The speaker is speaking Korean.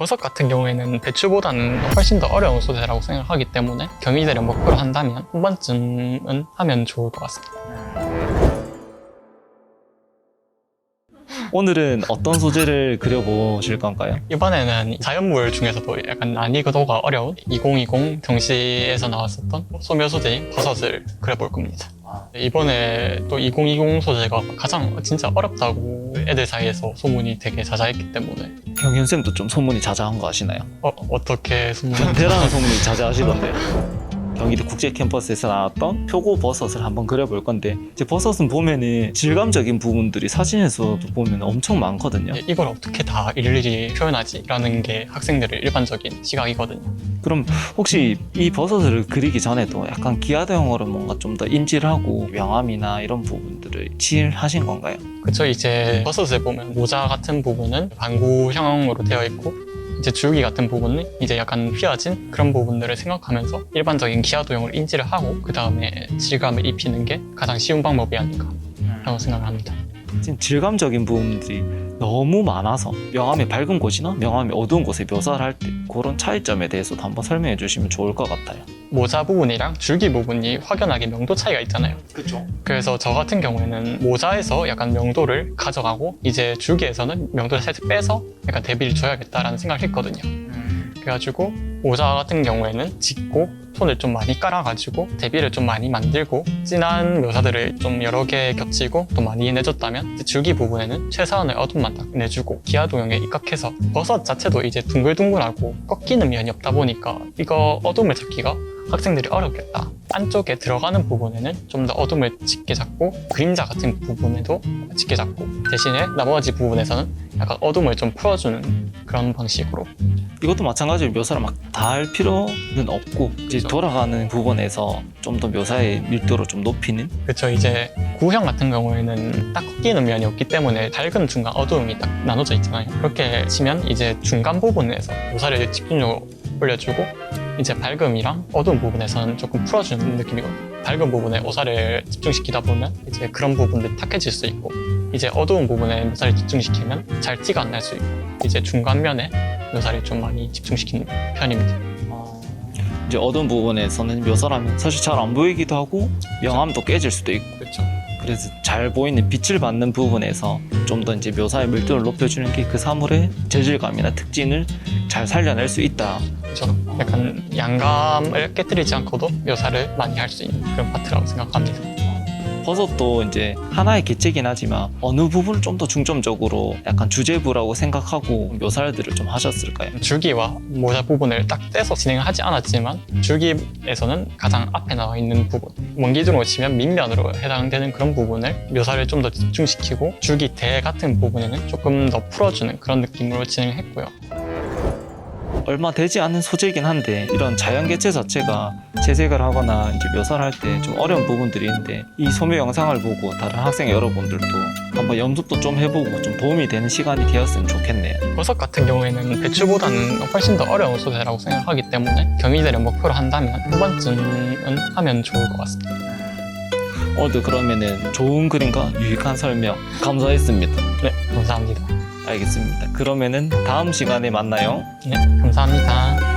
버섯 같은 경우에는 배추보다는 훨씬 더 어려운 소재라고 생각하기 때문에 경희대를 목표로 한다면 한 번쯤은 하면 좋을 것 같습니다. 오늘은 어떤 소재를 그려보실 건가요? 이번에는 자연물 중에서도 약간 난이도가 어려운 2020 경시에서 나왔었던 소묘 소재인 버섯을 그려볼 겁니다. 이번에 또 2020 소재가 가장 진짜 어렵다고 애들 사이에서 소문이 되게 자자했기 때문에 경현쌤도 좀 소문이 자자한 거 아시나요? 어, 어떻게 소문 변태라는 소문이 자자하시던데 경기도 국제 캠퍼스에서 나왔던 표고 버섯을 한번 그려볼 건데 이제 버섯은 보면은 질감적인 부분들이 사진에서도 보면 엄청 많거든요. 이걸 어떻게 다 일일이 표현하지? 라는 게 학생들의 일반적인 시각이거든요. 그럼 혹시 이 버섯을 그리기 전에도 약간 기하도형으로 뭔가 좀 더 인질하고 명암이나 이런 부분들을 칠하신 건가요? 그쵸 이제 버섯을 보면 모자 같은 부분은 반구형으로 되어 있고 이제 줄기 같은 부분은 이제 약간 휘어진 그런 부분들을 생각하면서 일반적인 기하 도형을 인지를 하고 그 다음에 질감을 입히는 게 가장 쉬운 방법이 아닌가 라고 생각합니다. 지금 질감적인 부분들이 너무 많아서 명암이 밝은 곳이나 명암이 어두운 곳에 묘사를 할 때 그런 차이점에 대해서도 한번 설명해 주시면 좋을 것 같아요. 모자 부분이랑 줄기 부분이 확연하게 명도 차이가 있잖아요. 그렇죠. 그래서 저 같은 경우에는 모자에서 약간 명도를 가져가고 이제 줄기에서는 명도를 살짝 빼서 약간 대비를 줘야겠다라는 생각을 했거든요. 그래가지고 모자 같은 경우에는 짚고 손을 좀 많이 깔아가지고 대비를 좀 많이 만들고 진한 묘사들을 좀 여러 개 겹치고 또 많이 내줬다면 이제 줄기 부분에는 최소한의 어둠만 딱 내주고 기하 도형에 입각해서 버섯 자체도 이제 둥글둥글하고 꺾이는 면이 없다 보니까 이거 어둠을 잡기가 학생들이 어렵겠다. 안쪽에 들어가는 부분에는 좀 더 어둠을 짙게 잡고 그림자 같은 부분에도 짙게 잡고 대신에 나머지 부분에서는 약간 어둠을 좀 풀어주는 그런 방식으로. 이것도 마찬가지로 묘사를 막 다 할 필요는 없고 이제 그렇죠. 돌아가는 부분에서 좀 더 묘사의 밀도를 좀 높이는? 그렇죠 이제 구형 같은 경우에는 딱 꺾이는 면이 없기 때문에 밝은 중간 어두움이 딱 나눠져 있잖아요. 그렇게 치면 이제 중간 부분에서 묘사를 집중적으로 올려주고 이제 밝음이랑 어두운 부분에서는 조금 풀어주는 느낌이거든요. 밝은 부분에 오사를 집중시키다 보면 이제 그런 부분들이 탁해질 수 있고 이제 어두운 부분에 묘사를 집중시키면 잘 티가 안 날 수 있고 이제 중간면에 묘사를 좀 많이 집중시키는 편입니다. 이제 어두운 부분에서는 묘사를 하면 사실 잘 안 보이기도 하고 명암도 깨질 수도 있고. 그렇죠 그래서 잘 보이는 빛을 받는 부분에서 좀 더 이제 묘사의 밀도를 높여주는 게 그 사물의 재질감이나 특징을 잘 살려낼 수 있다. 그렇죠 약간 양감을 깨뜨리지 않고도 묘사를 많이 할 수 있는 그런 파트라고 생각합니다 버섯도 이제 하나의 개체긴 하지만 어느 부분을 좀 더 중점적으로 약간 주제부라고 생각하고 묘사들을 좀 하셨을까요? 줄기와 모자 부분을 딱 떼서 진행을 하지 않았지만 줄기에서는 가장 앞에 나와 있는 부분 원기둥으로 치면 밑면으로 해당되는 그런 부분을 묘사를 좀 더 집중시키고 줄기 대 같은 부분에는 조금 더 풀어주는 그런 느낌으로 진행을 했고요 얼마 되지 않은 소재이긴 한데 이런 자연 개체 자체가 채색을 하거나 이제 묘사를 할 때 좀 어려운 부분들이 있는데 이 소묘 영상을 보고 다른 학생 여러분들도 한번 연습도 좀 해보고 좀 도움이 되는 시간이 되었으면 좋겠네요. 버섯 같은 경우에는 배추보다는 훨씬 더 어려운 소재라고 생각하기 때문에 경희대를 목표로 한다면 한 번쯤은 하면 좋을 것 같습니다 오늘도 그러면은 좋은 그림과 유익한 설명 감사했습니다. 네 감사합니다 알겠습니다. 그러면은 다음 시간에 만나요. 네 감사합니다